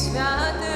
святи.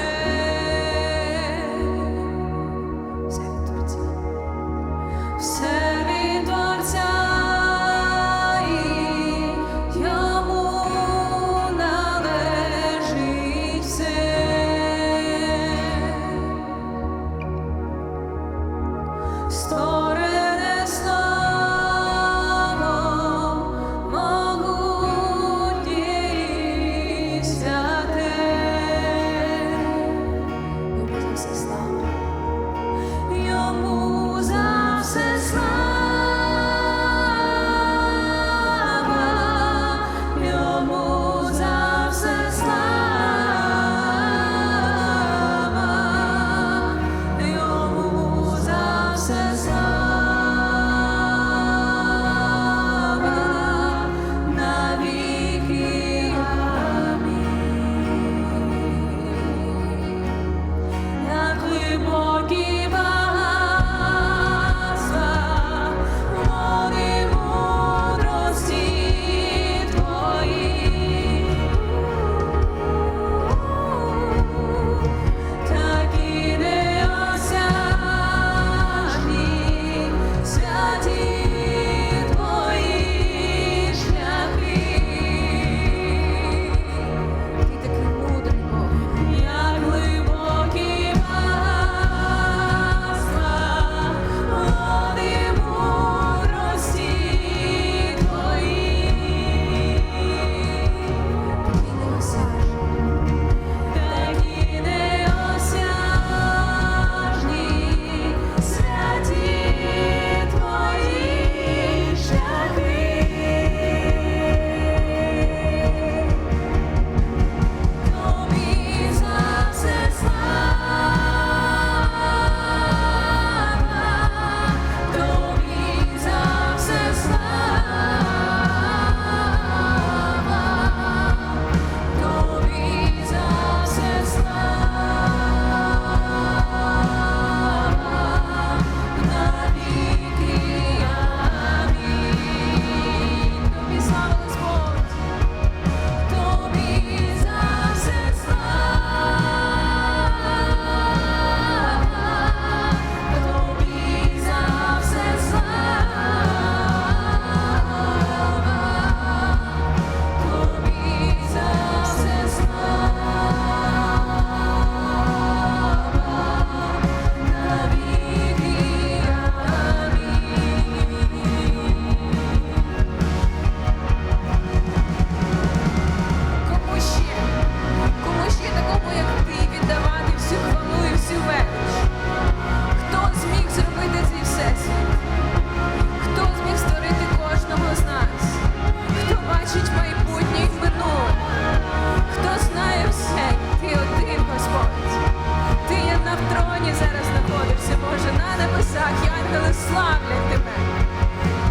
небесах, і ангели славлять тебе.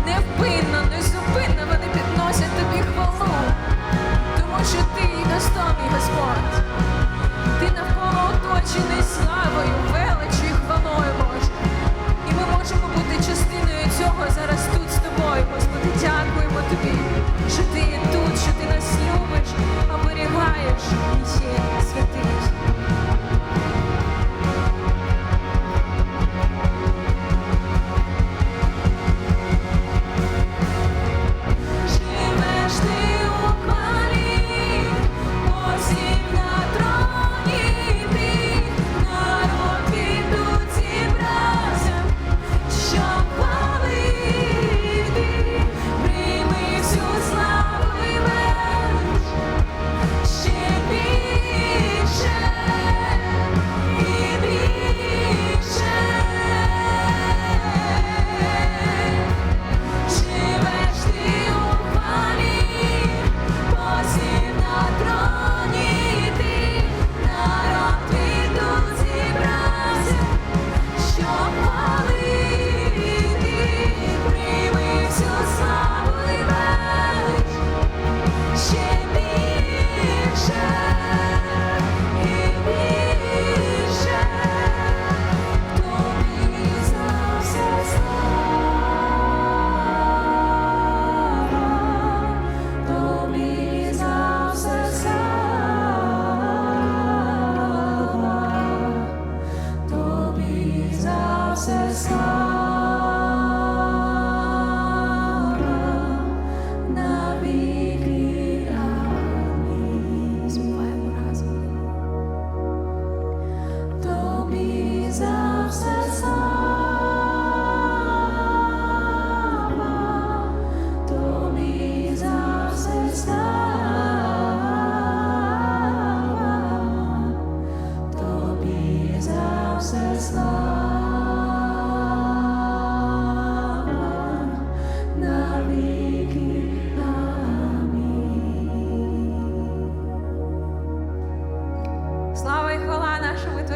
Невпинно, незупинно вони підносять тобі хвалу, тому що ти достойний Господь, ти навколо оточений славою.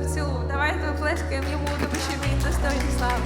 Творцю. Давайте виплескаємо йому, тому що він достойний слави.